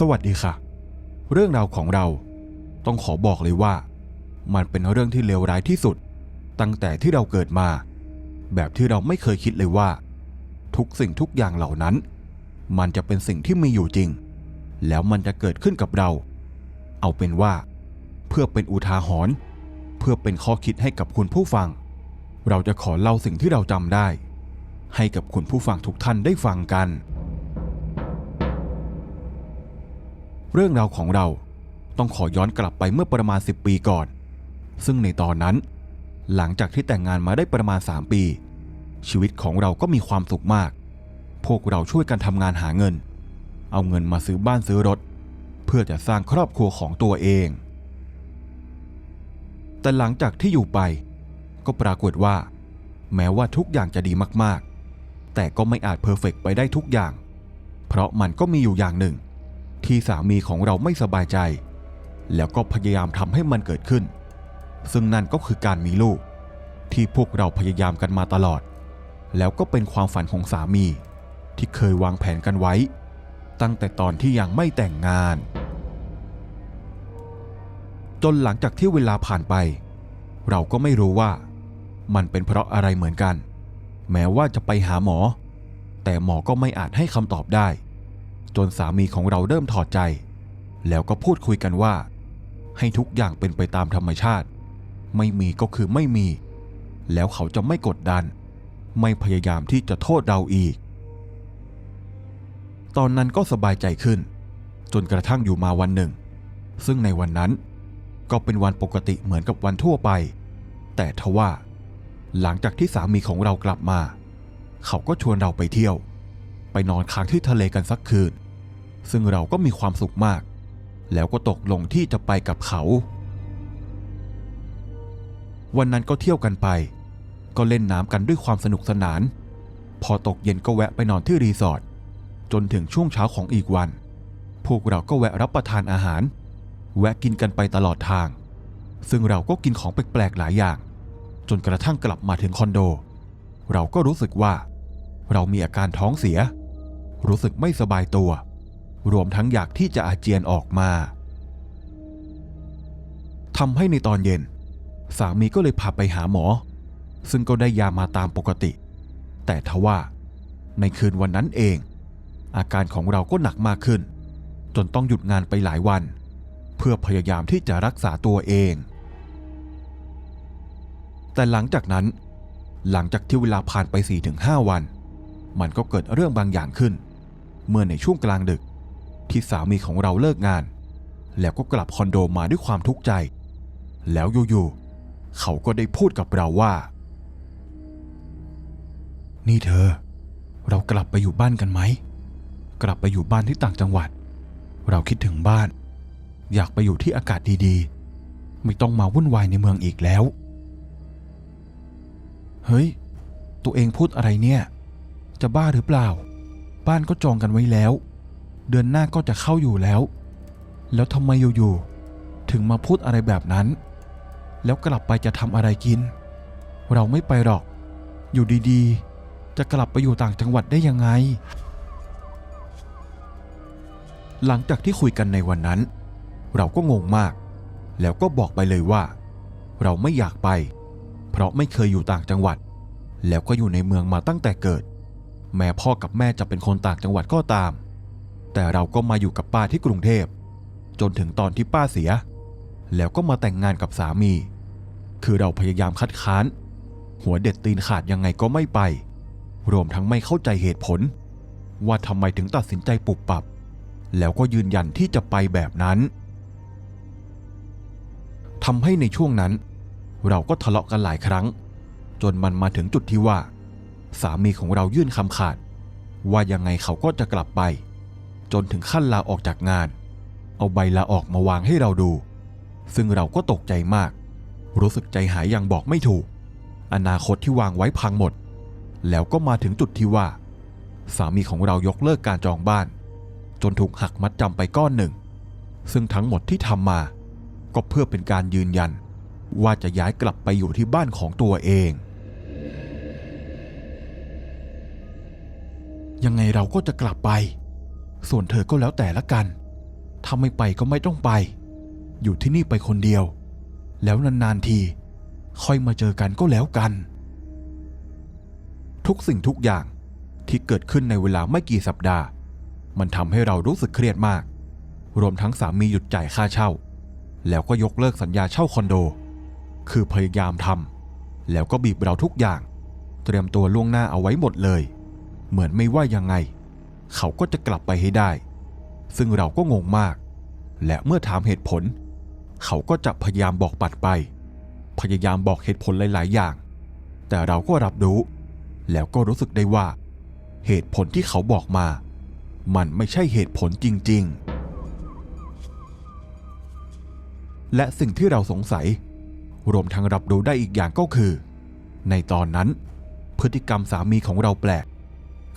สวัสดีค่ะ เรื่องราวของเราต้องขอบอกเลยว่า มันเป็นเรื่องที่เลวร้ายที่สุด ตั้งแต่ที่เราเกิดมา แบบที่เราไม่เคยคิดเลยว่า ทุกสิ่งทุกอย่างเหล่านั้น มันจะเป็นสิ่งที่มีอยู่จริง แล้วมันจะเกิดขึ้นกับเรา เอาเป็นว่า เพื่อเป็นอุทาหรณ์เพื่อเป็นข้อคิดให้กับคุณผู้ฟัง เราจะขอเล่าสิ่งที่เราจำได้ ให้กับคุณผู้ฟังทุกท่านได้ฟังกัน เรื่องราวของเราต้องขอย้อนกลับไปเมื่อประมาณ 10 ปีก่อน ซึ่งในตอนนั้น หลังจากที่แต่งงานมาได้ประมาณ 3 ปี ชีวิตของเราก็มีความสุขมาก พวกเราช่วยกันทำงานหาเงิน เอาเงินมาซื้อบ้านซื้อรถ เพื่อจะสร้างครอบครัวของตัวเอง แต่หลังจากที่อยู่ไป ก็ปรากฏว่า แม้ว่าทุกอย่างจะดีมากๆ แต่ก็ไม่อาจเพอร์เฟกต์ไปได้ทุกอย่าง เพราะมันก็มีอยู่อย่างหนึ่ง ที่สามีของเราไม่สบายใจ แล้วก็พยายามทำให้มันเกิดขึ้น ซึ่งนั่นก็คือการมีลูก ที่พวกเราพยายามกันมาตลอด แล้วก็เป็นความฝันของสามี ที่เคยวางแผนกันไว้ ตั้งแต่ตอนที่ยังไม่แต่งงาน จนหลังจากที่เวลาผ่านไป เราก็ไม่รู้ว่า มันเป็นเพราะอะไรเหมือนกัน แม้ว่าจะไปหาหมอ แต่หมอก็ไม่อาจให้คำตอบได้ จนสามีของเราเริ่มถอดใจ แล้วก็พูดคุยกันว่า ให้ทุกอย่างเป็นไปตามธรรมชาติ ไม่มีก็คือไม่มี แล้วเขาจะไม่กดดัน ไม่พยายามที่จะโทษเราอีก ตอนนั้นก็สบายใจขึ้น จนกระทั่งอยู่มาวันหนึ่ง ซึ่งในวันนั้น ก็เป็นวันปกติเหมือนกับวันทั่วไป แต่ทว่า หลังจากที่สามีของเรากลับมา เขาก็ชวนเราไปเที่ยวไปนอนค้างที่ทะเลกันสักคืน ซึ่งเราก็มีความสุขมาก แล้วก็ตกลงที่จะไปกับเขา วันนั้นก็เที่ยวกันไป ก็เล่นน้ำกันด้วยความสนุกสนาน พอตกเย็นก็แวะไปนอนที่รีสอร์ทจนถึงช่วงเช้าของอีกวัน พวกเราก็แวะรับประทานอาหาร แวะกินกันไปตลอดทาง ซึ่งเราก็กินของแปลกๆหลายอย่าง จนกระทั่งกลับมาถึงคอนโด เราก็รู้สึกว่า เรามีอาการท้องเสีย รู้สึกไม่สบายตัว รวมทั้งอยากที่จะอาเจียนออกมาทำให้ในตอนเย็น สามีก็เลยพาไปหาหมอ ซึ่งก็ได้ยามาตามปกติ แต่ทว่า ในคืนวันนั้นเอง อาการของเราก็หนักมากขึ้น จนต้องหยุดงานไปหลายวัน เพื่อพยายามที่จะรักษาตัวเอง แต่หลังจากนั้น หลังจากที่เวลาผ่านไป 4-5 วัน มันก็เกิดเรื่องบางอย่างขึ้น เมื่อในช่วงกลางดึก ที่สามีของเราเลิกงาน แล้วก็กลับคอนโดมาด้วยความทุกข์ใจ แล้วอยู่ๆเขาก็ได้พูดกับเราว่า นี่เธอ เรากลับไปอยู่บ้านกันไหม กลับไปอยู่บ้านที่ต่างจังหวัด เราคิดถึงบ้าน อยากไปอยู่ที่อากาศดีๆ ไม่ต้องมาวุ่นวายในเมืองอีกแล้ว เฮ้ย ตัวเองพูดอะไรเนี่ย จะบ้าหรือเปล่า บ้านก็จองกันไว้แล้ว เดือนหน้าก็จะเข้าอยู่แล้ว แล้วทำไมอยู่ๆถึงมาพูดอะไรแบบนั้น แล้วกลับไปจะทำอะไรกิน เราไม่ไปหรอก อยู่ดีๆ จะกลับไปอยู่ต่างจังหวัดได้ยังไง หลังจากที่คุยกันในวันนั้น เราก็งงมาก แล้วก็บอกไปเลยว่า เราไม่อยากไป เพราะไม่เคยอยู่ต่างจังหวัด แล้วก็อยู่ในเมืองมาตั้งแต่เกิด แม้พ่อกับแม่จะเป็นคนต่างจังหวัดก็ตาม แต่เราก็มาอยู่กับป้าที่กรุงเทพ จนถึงตอนที่ป้าเสีย แล้วก็มาแต่งงานกับสามี คือเราพยายามคัดค้าน หัวเด็ดตีนขาดยังไงก็ไม่ไป รวมทั้งไม่เข้าใจเหตุผล ว่าทำไมถึงตัดสินใจปุบปับ แล้วก็ยืนยันที่จะไปแบบนั้นทำให้ในช่วงนั้น เราก็ทะเลาะกันหลายครั้ง จนมันมาถึงจุดที่ว่า สามีของเรายื่นคำขาด ว่ายังไงเขาก็จะกลับไป จนถึงขั้นลาออกจากงาน เอาใบลาออกมาวางให้เราดู ซึ่งเราก็ตกใจมาก รู้สึกใจหายอย่างบอกไม่ถูก อนาคตที่วางไว้พังหมด แล้วก็มาถึงจุดที่ว่า สามีของเรายกเลิกการจองบ้าน จนถูกหักมัดจำไปก้อนหนึ่ง ซึ่งทั้งหมดที่ทำมา ก็เพื่อเป็นการยืนยัน ว่าจะย้ายกลับไปอยู่ที่บ้านของตัวเองยังไงเราก็จะกลับไป ส่วนเธอก็แล้วแต่ละกัน ถ้าไม่ไปก็ไม่ต้องไป อยู่ที่นี่ไปคนเดียว แล้วนานๆที ค่อยมาเจอกันก็แล้วกัน ทุกสิ่งทุกอย่างที่เกิดขึ้นในเวลาไม่กี่สัปดาห์ มันทำให้เรารู้สึกเครียดมาก รวมทั้งสามีหยุดจ่ายค่าเช่า แล้วก็ยกเลิกสัญญาเช่าคอนโด คือพยายามทำแล้วก็บีบเราทุกอย่าง เตรียมตัวล่วงหน้าเอาไว้หมดเลย เหมือนไม่ว่ายังไง เขาก็จะกลับไปให้ได้ ซึ่งเราก็งงมาก และเมื่อถามเหตุผล เขาก็จะพยายามบอกปัดไป พยายามบอกเหตุผลหลาย ๆ อย่าง แต่เราก็รับรู้ แล้วก็รู้สึกได้ว่า เหตุผลที่เขาบอกมา มันไม่ใช่เหตุผลจริง ๆ และสิ่งที่เราสงสัย รวมทั้งรับรู้ได้อีกอย่างก็คือ ในตอนนั้น พฤติกรรมสามีของเราแปลก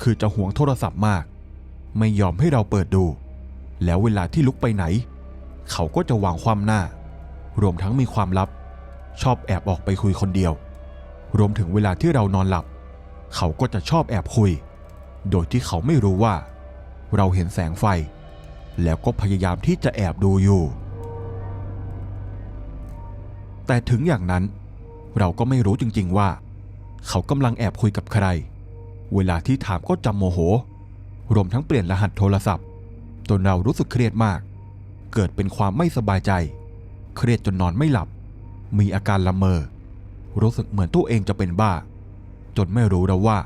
คือจะห่วงโทรศัพท์มาก ไม่ยอมให้เราเปิดดู แล้วเวลาที่ลุกไปไหน เขาก็จะวางความหน้า รวมทั้งมีความลับ ชอบแอบออกไปคุยคนเดียว รวมถึงเวลาที่เรานอนหลับ เขาก็จะชอบแอบคุย โดยที่เขาไม่รู้ว่า เราเห็นแสงไฟ แล้วก็พยายามที่จะแอบดูอยู่ แต่ถึงอย่างนั้น เราก็ไม่รู้จริง ๆว่า เขากำลังแอบคุยกับใคร เวลาที่ถามก็จำโมโห รวมทั้งเปลี่ยนรหัสโทรศัพท์ จนเรารู้สึกเครียดมาก เกิดเป็นความไม่สบายใจ เครียดจนนอนไม่หลับ มีอาการละเมอ รู้สึกเหมือนตัวเองจะเป็นบ้า จนไม่รู้แล้วว่า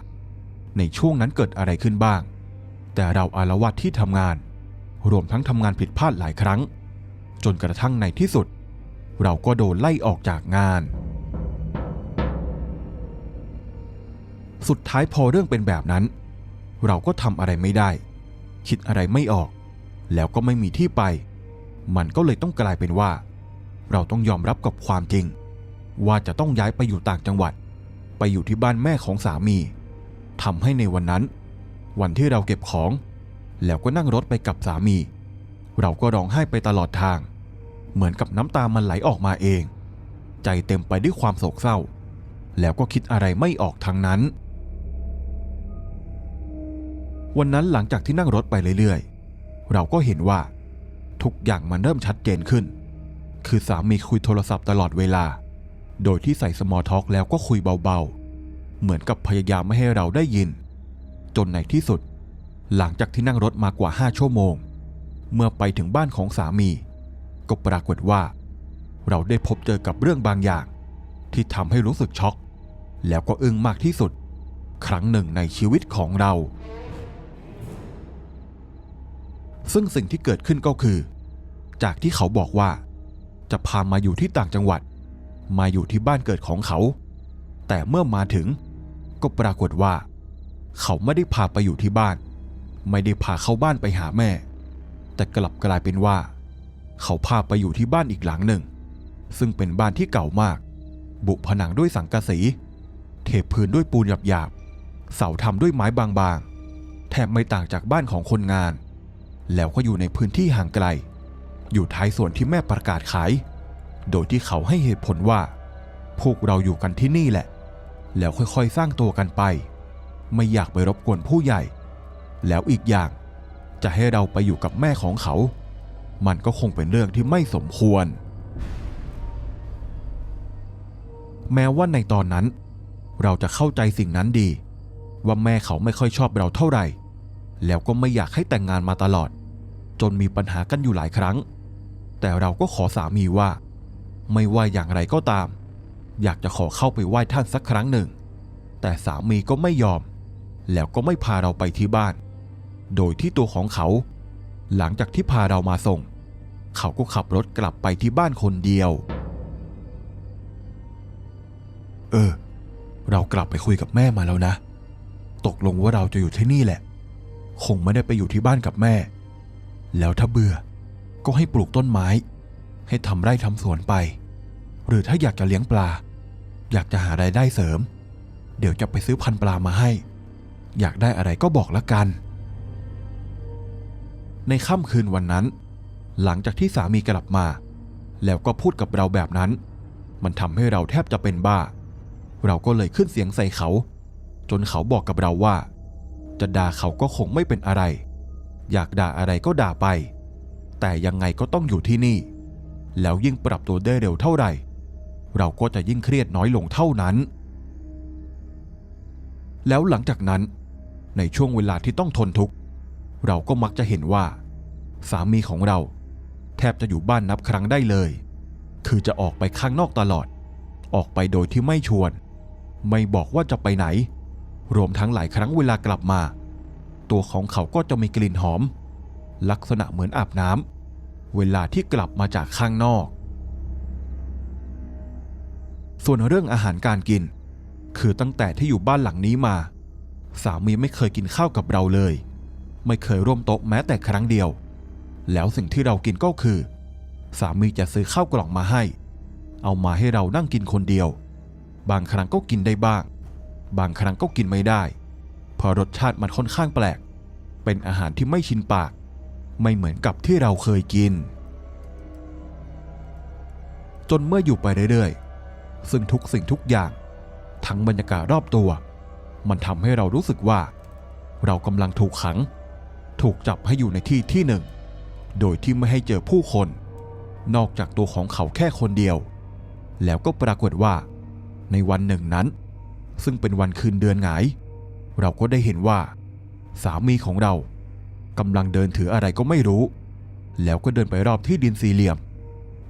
ในช่วงนั้นเกิดอะไรขึ้นบ้าง แต่เราอารวาสที่ทำงาน รวมทั้งทำงานผิดพลาดหลายครั้ง จนกระทั่งในที่สุด เราก็โดนไล่ออกจากงานสุดท้ายพอเรื่องเป็นแบบนั้น เราก็ทำอะไรไม่ได้ คิดอะไรไม่ออก แล้วก็ไม่มีที่ไป มันก็เลยต้องกลายเป็นว่า เราต้องยอมรับกับความจริง ว่าจะต้องย้ายไปอยู่ต่างจังหวัด ไปอยู่ที่บ้านแม่ของสามีทำให้ในวันนั้น วันที่เราเก็บของ แล้วก็นั่งรถไปกับสามี เราก็ร้องไห้ไปตลอดทาง เหมือนกับน้ำตามันไหลออกมาเอง ใจเต็มไปด้วยความโศกเศร้า แล้วก็คิดอะไรไม่ออกทั้งนั้น วันนั้นหลังจากที่นั่งรถไปเรื่อยๆ เราก็เห็นว่า ทุกอย่างมันเริ่มชัดเจนขึ้น คือสามีคุยโทรศัพท์ตลอดเวลา โดยที่ใส่สมอท็อกแล้วก็คุยเบาๆ เหมือนกับพยายามไม่ให้เราได้ยิน จนในที่สุด หลังจากที่นั่งรถมากว่า5ชั่วโมง เมื่อไปถึงบ้านของสามี ก็ปรากฏว่า เราได้พบเจอกับเรื่องบางอย่าง ที่ทำให้รู้สึกช็อก แล้วก็อึ้งมากที่สุด ครั้งหนึ่งในชีวิตของเรา ซึ่งสิ่งที่เกิดขึ้นก็คือ จากที่เขาบอกว่า จะพามาอยู่ที่ต่างจังหวัด มาอยู่ที่บ้านเกิดของเขา แต่เมื่อมาถึง ก็ปรากฏว่า เขาไม่ได้พาไปอยู่ที่บ้าน ไม่ได้พาเข้าบ้านไปหาแม่ แต่กลับกลายเป็นว่า เขาพาไปอยู่ที่บ้านอีกหลังหนึ่ง ซึ่งเป็นบ้านที่เก่ามาก บุผนังด้วยสังกะสี เทพื้นด้วยปูนหยาบๆเสาทำด้วยไม้บางๆแทบไม่ต่างจากบ้านของคนงาน แล้วก็อยู่ในพื้นที่ห่างไกล อยู่ท้ายส่วนที่แม่ประกาศขาย โดยที่เขาให้เหตุผลว่า พวกเราอยู่กันที่นี่แหละ แล้วค่อยๆสร้างตัวกันไป ไม่อยากไปรบกวนผู้ใหญ่ แล้วอีกอย่างจะให้เราไปอยู่กับแม่ของเขา มันก็คงเป็นเรื่องที่ไม่สมควร แม้ว่าในตอนนั้น เราจะเข้าใจสิ่งนั้นดี ว่าแม่เขาไม่ค่อยชอบเราเท่าไหร่ แล้วก็ไม่อยากให้แต่งงานมาตลอด จนมีปัญหากันอยู่หลายครั้ง แต่เราก็ขอสามีว่า ไม่ว่าอย่างไรก็ตาม อยากจะขอเข้าไปไหว้ท่านสักครั้งหนึ่ง แต่สามีก็ไม่ยอม แล้วก็ไม่พาเราไปที่บ้าน โดยที่ตัวของเขา หลังจากที่พาเรามาส่ง เขาก็ขับรถกลับไปที่บ้านคนเดียว เออ เรากลับไปคุยกับแม่มาแล้วนะ ตกลงว่าเราจะอยู่ที่นี่แหละ คงไม่ได้ไปอยู่ที่บ้านกับแม่ แล้วถ้าเบื่อ ก็ให้ปลูกต้นไม้ ให้ทำไร่ทำสวนไป หรือถ้าอยากจะเลี้ยงปลา อยากจะหารายได้เสริม เดี๋ยวจะไปซื้อพันปลามาให้ อยากได้อะไรก็บอกละกัน ในค่ำคืนวันนั้น หลังจากที่สามีกลับมา แล้วก็พูดกับเราแบบนั้น มันทำให้เราแทบจะเป็นบ้า เราก็เลยขึ้นเสียงใส่เขา จนเขาบอกกับเราว่า จะด่าเขาก็คงไม่เป็นอะไร อยากด่าอะไรก็ด่าไป แต่ยังไงก็ต้องอยู่ที่นี่ แล้วยิ่งปรับตัวได้เร็วเท่าไหร่ เราก็จะยิ่งเครียดน้อยลงเท่านั้น แล้วหลังจากนั้น ในช่วงเวลาที่ต้องทนทุกข์ เราก็มักจะเห็นว่า สามีของเรา แทบจะอยู่บ้านนับครั้งได้เลย คือจะออกไปข้างนอกตลอด ออกไปโดยที่ไม่ชวน ไม่บอกว่าจะไปไหน รวมทั้งหลายครั้งเวลากลับมา ตัวของเขาก็จะมีกลิ่นหอม ลักษณะเหมือนอาบน้ำเวลาที่กลับมาจากข้างนอก ส่วนเรื่องอาหารการกิน คือตั้งแต่ที่อยู่บ้านหลังนี้มา สามีไม่เคยกินข้าวกับเราเลย ไม่เคยร่วมโต๊ะแม้แต่ครั้งเดียว แล้วสิ่งที่เรากินก็คือ สามีจะซื้อข้าวกล่องมาให้ เอามาให้เรานั่งกินคนเดียว บางครั้งก็กินได้บ้าง บางครั้งก็กินไม่ได้ เพราะรสชาติมันค่อนข้างแปลก เป็นอาหารที่ไม่ชินปาก ไม่เหมือนกับที่เราเคยกิน จนเมื่ออยู่ไปเรื่อยๆ ซึ่งทุกสิ่งทุกอย่าง ทั้งบรรยากาศรอบตัว มันทำให้เรารู้สึกว่า เรากำลังถูกขัง ถูกจับให้อยู่ในที่ที่หนึ่ง โดยที่ไม่ให้เจอผู้คน นอกจากตัวของเขาแค่คนเดียว แล้วก็ปรากฏว่า ในวันหนึ่งนั้น ซึ่งเป็นวันคืนเดือนหงาย เราก็ได้เห็นว่า สามีของเรากำลังเดินถืออะไรก็ไม่รู้ แล้วก็เดินไปรอบที่ดินสี่เหลี่ยม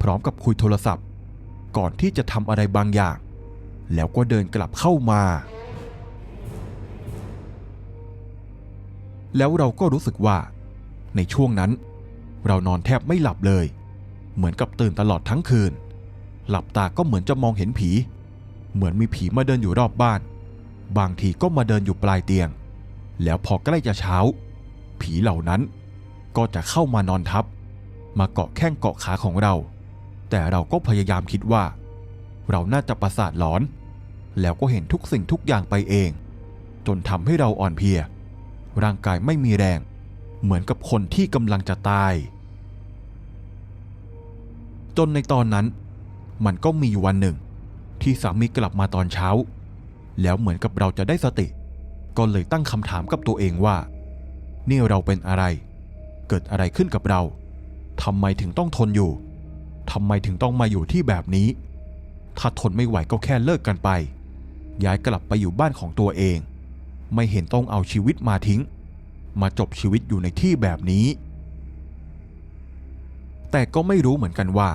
พร้อมกับคุยโทรศัพท์ ก่อนที่จะทำอะไรบางอย่าง แล้วก็เดินกลับเข้ามา แล้วเราก็รู้สึกว่า ในช่วงนั้น เรานอนแทบไม่หลับเลย เหมือนกับตื่นตลอดทั้งคืน หลับตาก็เหมือนจะมองเห็นผี เหมือนมีผีมาเดินอยู่รอบบ้าน บางทีก็มาเดินอยู่ปลายเตียง แล้วพอใกล้จะเช้า ผีเหล่านั้นก็จะเข้ามานอนทับ มาเกาะแข้งเกาะขาของเรา แต่เราก็พยายามคิดว่า เราน่าจะประสาทหลอน แล้วก็เห็นทุกสิ่งทุกอย่างไปเอง จนทำให้เราอ่อนเพลีย ร่างกายไม่มีแรง เหมือนกับคนที่กำลังจะตาย จนในตอนนั้น มันก็มีอยู่วันหนึ่ง ที่สามีกลับมาตอนเช้า แล้วเหมือนกับเราจะได้สติ ก็เลยตั้งคำถามกับตัวเองว่า นี่เราเป็นอะไร เกิดอะไรขึ้นกับเราทำไมถึงต้องทนอยู่ทำไมถึงต้องมาอยู่ที่แบบนี้ ถ้าทนไม่ไหวก็แค่เลิกกันไป ย้ายกลับไปอยู่บ้านของตัวเอง ไม่เห็นต้องเอาชีวิตมาทิ้ง มาจบชีวิตอยู่ในที่แบบนี้ แต่ก็ไม่รู้เหมือนกันว่า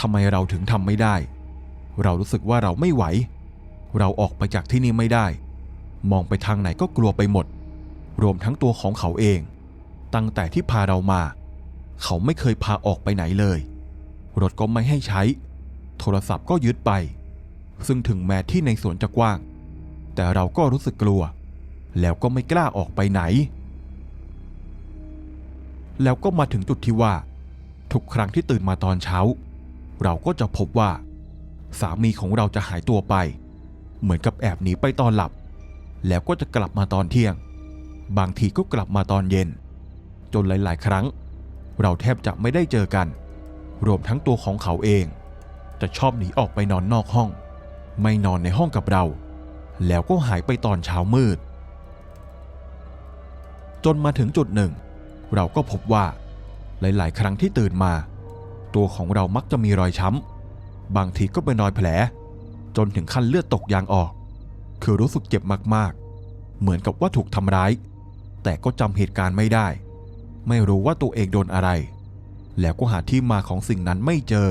ทำไมเราถึงทำไม่ได้ เรารู้สึกว่าเราไม่ไหว เราออกไปจากที่นี่ไม่ได้ มองไปทางไหนก็กลัวไปหมด รวมทั้งตัวของเขาเอง ตั้งแต่ที่พาเรามา เขาไม่เคยพาออกไปไหนเลย รถก็ไม่ให้ใช้ โทรศัพท์ก็ยึดไป ซึ่งถึงแม้ที่ในสวนจะกว้าง แต่เราก็รู้สึกกลัว แล้วก็ไม่กล้าออกไปไหน แล้วก็มาถึงจุดที่ว่า ทุกครั้งที่ตื่นมาตอนเช้า เราก็จะพบว่า สามีของเราจะหายตัวไป เหมือนกับแอบหนีไปตอนหลับ แล้วก็จะกลับมาตอนเที่ยง บางทีก็กลับมาตอนเย็น จนหลาย ๆ ครั้ง เราแทบจะไม่ได้เจอกัน รวมทั้งตัวของเขาเอง จะชอบหนีออกไปนอนนอกห้อง ไม่นอนในห้องกับเรา แล้วก็หายไปตอนเช้ามืด จนมาถึงจุดหนึ่ง เราก็พบว่า หลาย ๆ ครั้งที่ตื่นมา ตัวของเรามักจะมีรอยช้ำบางทีก็เป็นรอยแผล จนถึงขั้นเลือดตกยางออก คือรู้สึกเจ็บมากๆ เหมือนกับว่าถูกทำร้าย แต่ก็จำเหตุการณ์ไม่ได้ ไม่รู้ว่าตัวเองโดนอะไร แล้วก็หาที่มาของสิ่งนั้นไม่เจอ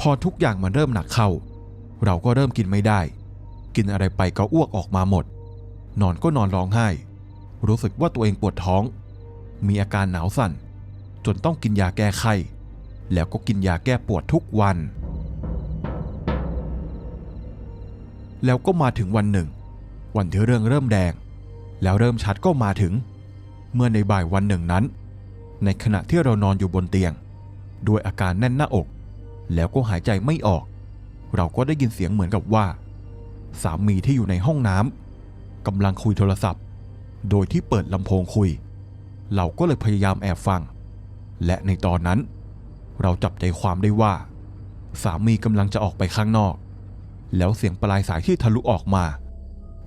พอทุกอย่างมันเริ่มหนักเข้า เราก็เริ่มกินไม่ได้ กินอะไรไปก็อ้วกออกมาหมด นอนก็นอนร้องไห้ รู้สึกว่าตัวเองปวดท้อง มีอาการหนาวสั่น จนต้องกินยาแก้ไข้แล้วก็กินยาแก้ปวดทุกวัน แล้วก็มาถึงวันหนึ่ง วันที่เรื่องเริ่มแดง แล้วเริ่มชัดก็มาถึง เมื่อในบ่ายวันหนึ่งนั้น ในขณะที่เรานอนอยู่บนเตียง ด้วยอาการแน่นหน้าอก แล้วก็หายใจไม่ออก เราก็ได้ยินเสียงเหมือนกับว่า สามีที่อยู่ในห้องน้ำกำลังคุยโทรศัพท์ โดยที่เปิดลำโพงคุย เราก็เลยพยายามแอบฟัง และในตอนนั้น เราจับใจความได้ว่า สามีกำลังจะออกไปข้างนอก แล้วเสียงปลายสายที่ทะลุออกมา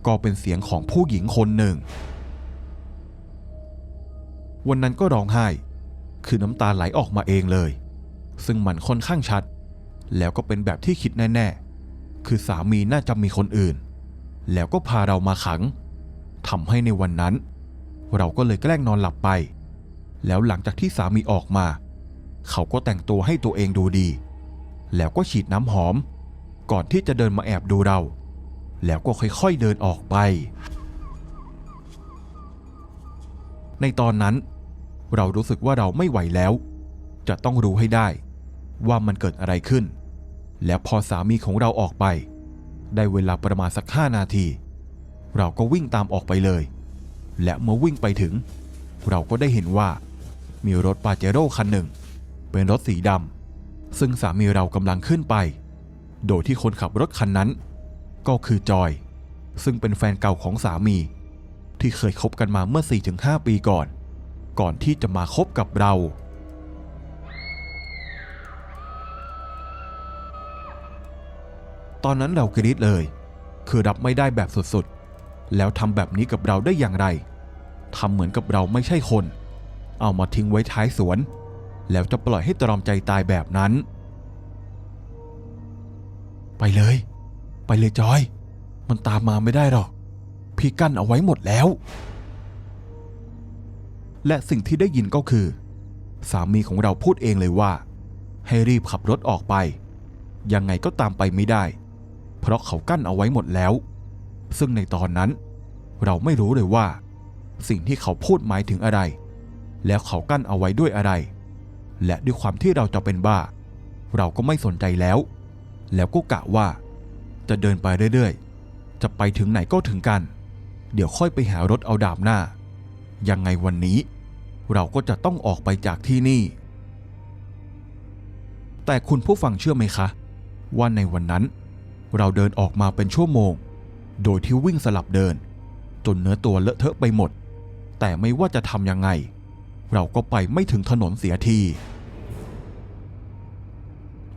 ก็เป็นเสียงของผู้หญิงคนหนึ่ง วันนั้นก็ร้องไห้ คือน้ำตาไหลออกมาเองเลย ซึ่งมันค่อนข้างชัด แล้วก็เป็นแบบที่คิดแน่ๆ คือสามีน่าจะมีคนอื่น แล้วก็พาเรามาขังทำให้ในวันนั้น เราก็เลยแกล้งนอนหลับไป แล้วหลังจากที่สามีออกมา เขาก็แต่งตัวให้ตัวเองดูดี แล้วก็ฉีดน้ำหอม ก่อนที่จะเดินมาแอบดูเรา แล้วก็ค่อยๆเดินออกไป ในตอนนั้น เรารู้สึกว่าเราไม่ไหวแล้ว จะต้องรู้ให้ได้ ว่ามันเกิดอะไรขึ้น แล้วพอสามีของเราออกไป ได้เวลาประมาณสักห้านาที เราก็วิ่งตามออกไปเลย และเมื่อวิ่งไปถึง เราก็ได้เห็นว่า มีรถปาเจโร่คันหนึ่ง เป็นรถสีดำซึ่งสามีเรากำลังขึ้นไป โดยที่คนขับรถคันนั้น ก็คือจอย ซึ่งเป็นแฟนเก่าของสามี ที่เคยคบกันมาเมื่อ 4-5 ปีก่อน ก่อนที่จะมาคบกับเรา ตอนนั้นเรากรี๊ดเลย คือรับไม่ได้แบบสุดๆ แล้วทำแบบนี้กับเราได้อย่างไรทำเหมือนกับเราไม่ใช่คน เอามาทิ้งไว้ท้ายสวน แล้วจะปล่อยให้ตรอมใจตายแบบนั้น ไปเลย ไปเลยจอย มันตามมาไม่ได้หรอก พี่กั้นเอาไว้หมดแล้ว และสิ่งที่ได้ยินก็คือ สามีของเราพูดเองเลยว่า ให้รีบขับรถออกไป ยังไงก็ตามไปไม่ได้ เพราะเขากั้นเอาไว้หมดแล้ว ซึ่งในตอนนั้น เราไม่รู้เลยว่า สิ่งที่เขาพูดหมายถึงอะไร แล้วเขากั้นเอาไว้ด้วยอะไร และด้วยความที่เราจะเป็นบ้า เราก็ไม่สนใจแล้ว แล้วก็กะว่า จะเดินไปเรื่อยๆ จะไปถึงไหนก็ถึงกัน เดี๋ยวค่อยไปหารถเอาดาบหน้า ยังไงวันนี้ เราก็จะต้องออกไปจากที่นี่ แต่คุณผู้ฟังเชื่อไหมคะ ว่าในวันนั้น เราเดินออกมาเป็นชั่วโมง โดยที่วิ่งสลับเดิน จนเนื้อตัวเลอะเทอะไปหมด แต่ไม่ว่าจะทำยังไง เราก็ไปไม่ถึงถนนเสียที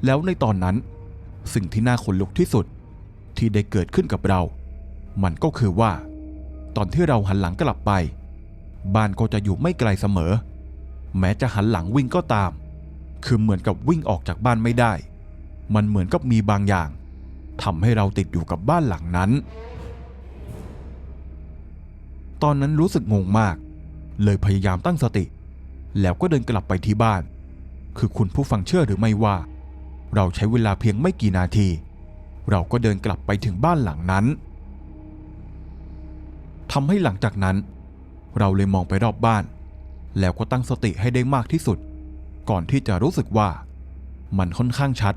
แล้วในตอนนั้น สิ่งที่น่าขนลุกที่สุด ที่ได้เกิดขึ้นกับเรา มันก็คือว่า ตอนที่เราหันหลังกลับไป บ้านก็จะอยู่ไม่ไกลเสมอ แม้จะหันหลังวิ่งก็ตาม คือเหมือนกับวิ่งออกจากบ้านไม่ได้ มันเหมือนกับมีบางอย่างทำให้เราติดอยู่กับบ้านหลังนั้น ตอนนั้นรู้สึกงงมาก เลยพยายามตั้งสติ แล้วก็เดินกลับไปที่บ้าน คือคุณผู้ฟังเชื่อหรือไม่ว่า เราใช้เวลาเพียงไม่กี่นาที เราก็เดินกลับไปถึงบ้านหลังนั้นทำให้หลังจากนั้น เราเลยมองไปรอบบ้าน แล้วก็ตั้งสติให้ได้มากที่สุด ก่อนที่จะรู้สึกว่า มันค่อนข้างชัด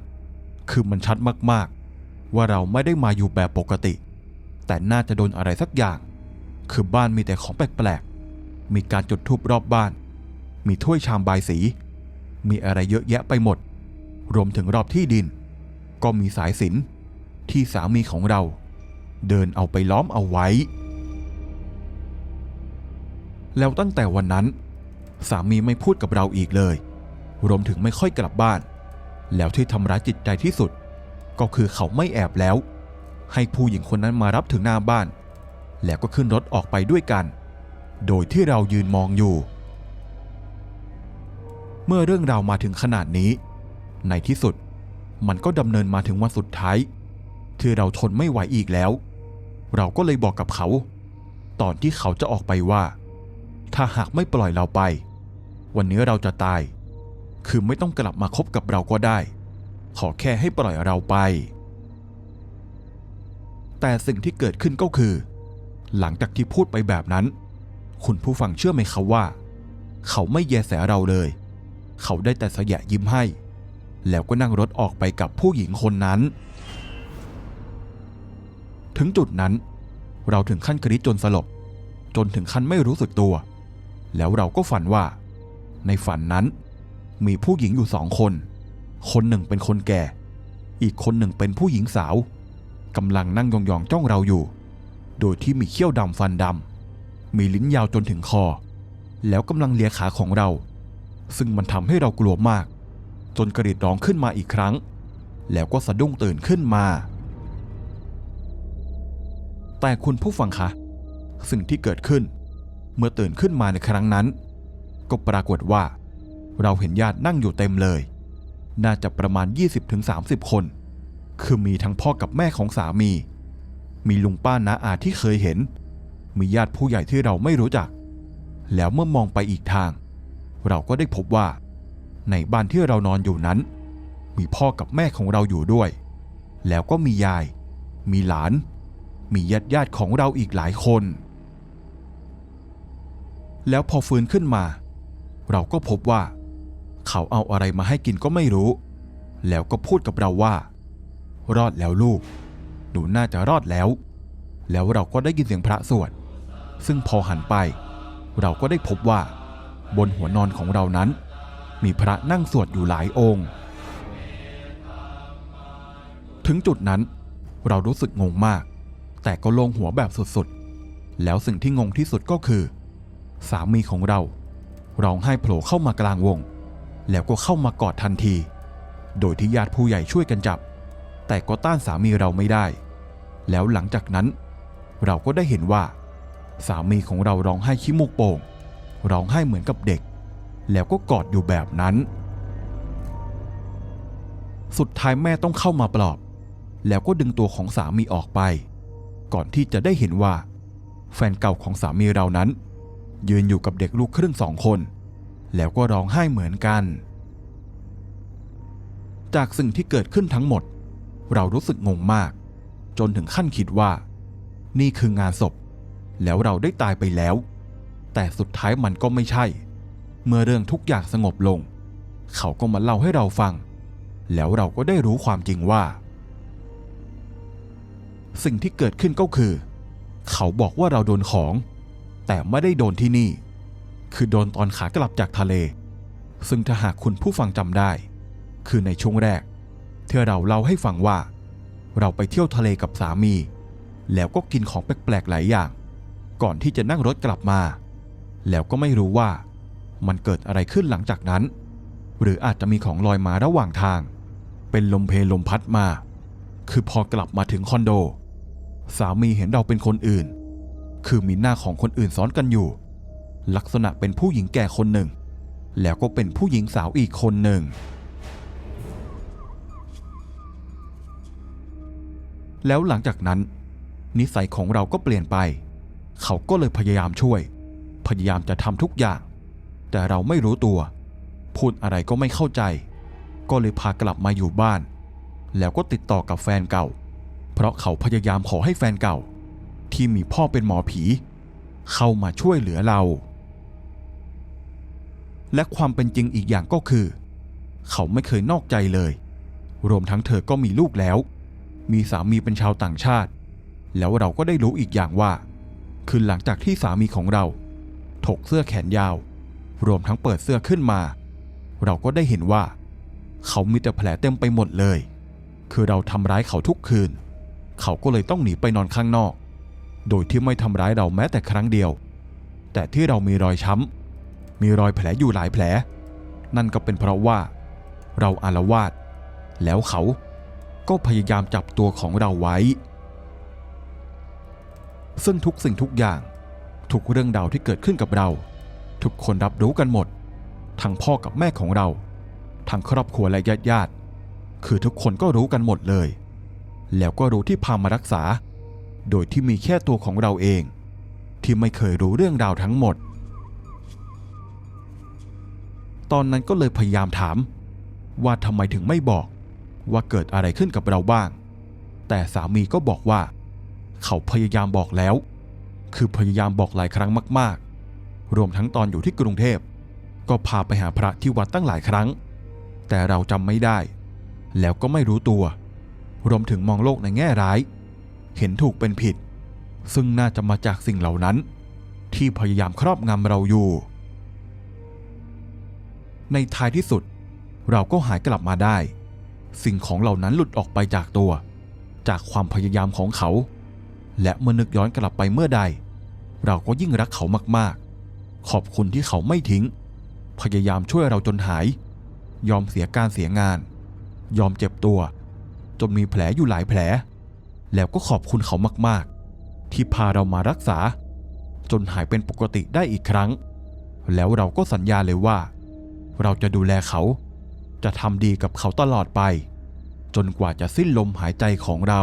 คือมันชัดมากๆ ว่าเราไม่ได้มาอยู่แบบปกติ แต่น่าจะโดนอะไรสักอย่าง คือบ้านมีแต่ของแปลกๆ มีการจุดธูปรอบบ้าน มีถ้วยชามบายสี มีอะไรเยอะแยะไปหมด รวมถึงรอบที่ดิน ก็มีสายสินที่สามีของเรา เดินเอาไปล้อมเอาไว้ แล้วตั้งแต่วันนั้น สามีไม่พูดกับเราอีกเลย รวมถึงไม่ค่อยกลับบ้าน แล้วที่ทำร้ายจิตใจที่สุด ก็คือเขาไม่แอบแล้ว ให้ผู้หญิงคนนั้นมารับถึงหน้าบ้าน แล้วก็ขึ้นรถออกไปด้วยกัน โดยที่เรายืนมองอยู่ เมื่อเรื่องราวมาถึงขนาดนี้ ในที่สุด มันก็ดำเนินมาถึงวันสุดท้ายที่เราทนไม่ไหวอีกแล้ว เราก็เลยบอกกับเขา ตอนที่เขาจะออกไปว่า ถ้าหากไม่ปล่อยเราไป วันนี้เราจะตาย คือไม่ต้องกลับมาคบกับเราก็ได้ ขอแค่ให้ปล่อยเราไป แต่สิ่งที่เกิดขึ้นก็คือ หลังจากที่พูดไปแบบนั้น คุณผู้ฟังเชื่อไหมครับว่า เขาไม่แยแสเราเลย เขาได้แต่สยะยิ้มให้ แล้วก็นั่งรถออกไปกับผู้หญิงคนนั้น ถึงจุดนั้น เราถึงขั้นกรีดจนสลบ จนถึงขั้นไม่รู้สึกตัว แล้วเราก็ฝันว่า ในฝันนั้น มีผู้หญิงอยู่สองคน คนหนึ่งเป็นคนแก่ อีกคนหนึ่งเป็นผู้หญิงสาวกำลังนั่งยองๆจ้องเราอยู่ โดยที่มีเขี้ยวดำฟันดำมีลิ้นยาวจนถึงคอ แล้วกำลังเลียขาของเรา ซึ่งมันทำให้เรากลัวมาก จนกระดิดร้องขึ้นมาอีกครั้ง แล้วก็สะดุ้งตื่นขึ้นมา แต่คุณผู้ฟังคะ สิ่งที่เกิดขึ้น เมื่อตื่นขึ้นมาในครั้งนั้น ก็ปรากฏว่า เราเห็นญาตินั่งอยู่เต็มเลย น่าจะประมาณ 20-30 คน คือมีทั้งพ่อกับแม่ของสามี มีลุงป้าน้าอาที่เคยเห็น มีญาติผู้ใหญ่ที่เราไม่รู้จัก แล้วเมื่อมองไปอีกทาง เราก็ได้พบว่า ในบ้านที่เรานอนอยู่นั้น มีพ่อกับแม่ของเราอยู่ด้วย แล้วก็มียาย มีหลาน มีญาติญาติของเราอีกหลายคน แล้วพอฟื้นขึ้นมา เราก็พบว่า เขาเอาอะไรมาให้กินก็ไม่รู้ แล้วก็พูดกับเราว่า รอดแล้วลูก หนูน่าจะรอดแล้ว แล้วเราก็ได้ยินเสียงพระสวด ซึ่งพอหันไป เราก็ได้พบว่า บนหัวนอนของเรานั้น มีพระนั่งสวดอยู่หลายองค์ ถึงจุดนั้นเรารู้สึกงงมาก แต่ก็โลงหัวแบบสุดๆ แล้วสิ่งที่งงที่สุดก็คือ สามีของเราร้องไห้โผล่เข้ามากลางวง แล้วก็เข้ามากอดทันที โดยที่ญาติผู้ใหญ่ช่วยกันจับ แต่ก็ต้านสามีเราไม่ได้ แล้วหลังจากนั้น เราก็ได้เห็นว่า สามีของเราร้องไห้ขี้มูกโป่งร้องไห้เหมือนกับเด็ก แล้วก็กอดอยู่แบบนั้น สุดท้ายแม่ต้องเข้ามาปลอบ แล้วก็ดึงตัวของสามีออกไป ก่อนที่จะได้เห็นว่า แฟนเก่าของสามีเรานั้น ยืนอยู่กับเด็กลูกครึ่งสองคน แล้วก็ร้องไห้เหมือนกัน จากสิ่งที่เกิดขึ้นทั้งหมด เรารู้สึกงงมาก จนถึงขั้นคิดว่า นี่คืองานศพ แล้วเราได้ตายไปแล้ว แต่สุดท้ายมันก็ไม่ใช่ เมื่อเรื่องทุกอย่างสงบลง เขาก็มาเล่าให้เราฟัง แล้วเราก็ได้รู้ความจริงว่า สิ่งที่เกิดขึ้นก็คือ เขาบอกว่าเราโดนของ แต่ไม่ได้โดนที่นี่ คือโดนตอนขากลับจากทะเล ซึ่งถ้าหากคุณผู้ฟังจำได้ คือในช่วงแรกที่เราเล่าให้ฟังว่า เราไปเที่ยวทะเลกับสามี แล้วก็กินของแปลกๆหลายอย่าง ก่อนที่จะนั่งรถกลับมา แล้วก็ไม่รู้ว่า มันเกิดอะไรขึ้นหลังจากนั้น หรืออาจจะมีของลอยมาระหว่างทาง เป็นลมเพลลมพัดมา คือพอกลับมาถึงคอนโด สามีเห็นเราเป็นคนอื่น คือมีหน้าของคนอื่นซ้อนกันอยู่ ลักษณะเป็นผู้หญิงแก่คนหนึ่ง แล้วก็เป็นผู้หญิงสาวอีกคนหนึ่ง แล้วหลังจากนั้น นิสัยของเราก็เปลี่ยนไป เขาก็เลยพยายามช่วย พยายามจะทำทุกอย่าง แต่เราไม่รู้ตัว พูดอะไรก็ไม่เข้าใจ ก็เลยพากลับมาอยู่บ้าน แล้วก็ติดต่อกับแฟนเก่า เพราะเขาพยายามขอให้แฟนเก่า ที่มีพ่อเป็นหมอผี เข้ามาช่วยเหลือเรา และความเป็นจริงอีกอย่างก็คือ เขาไม่เคยนอกใจเลย รวมทั้งเธอก็มีลูกแล้ว มีสามีเป็นชาวต่างชาติ แล้วเราก็ได้รู้อีกอย่างว่า คือหลังจากที่สามีของเรา ถกเสื้อแขนยาว รวมทั้งเปิดเสื้อขึ้นมา เราก็ได้เห็นว่า เขามีแต่แผลเต็มไปหมดเลย คือเราทำร้ายเขาทุกคืน เขาก็เลยต้องหนีไปนอนข้างนอก โดยที่ไม่ทำร้ายเราแม้แต่ครั้งเดียว แต่ที่เรามีรอยช้ำมีรอยแผลอยู่หลายแผล นั่นก็เป็นเพราะว่า เราอารวาสแล้วเขาก็พยายามจับตัวของเราไว้ ซึ่งทุกสิ่งทุกอย่างทุกเรื่องราวที่เกิดขึ้นกับเรา ทุกคนรับรู้กันหมด ทั้งพ่อกับแม่ของเรา ทั้งครอบครัวและญาติญาติ คือทุกคนก็รู้กันหมดเลย แล้วก็รู้ที่พามารักษา โดยที่มีแค่ตัวของเราเอง ที่ไม่เคยรู้เรื่องราวทั้งหมด ตอนนั้นก็เลยพยายามถาม ว่าทำไมถึงไม่บอกว่าเกิดอะไรขึ้นกับเราบ้าง แต่สามีก็บอกว่า เขาพยายามบอกแล้ว คือพยายามบอกหลายครั้งมากๆ รวมทั้งตอนอยู่ที่กรุงเทพ ก็พาไปหาพระที่วัดตั้งหลายครั้ง แต่เราจำไม่ได้ แล้วก็ไม่รู้ตัว รวมถึงมองโลกในแง่ร้าย เห็นถูกเป็นผิด ซึ่งน่าจะมาจากสิ่งเหล่านั้น ที่พยายามครอบงำเราอยู่ ในท้ายที่สุด เราก็หายกลับมาได้ สิ่งของเหล่านั้นหลุดออกไปจากตัว จากความพยายามของเขา และเมื่อนึกย้อนกลับไปเมื่อใด เราก็ยิ่งรักเขามากๆ ขอบคุณที่เขาไม่ทิ้ง พยายามช่วยเราจนหาย ยอมเสียการเสียงาน ยอมเจ็บตัว จนมีแผลอยู่หลายแผล แล้วก็ขอบคุณเขามากๆ ที่พาเรามารักษา จนหายเป็นปกติได้อีกครั้ง แล้วเราก็สัญญาเลยว่า เราจะดูแลเขา จะทำดีกับเขาตลอดไป จนกว่าจะสิ้นลมหายใจของเรา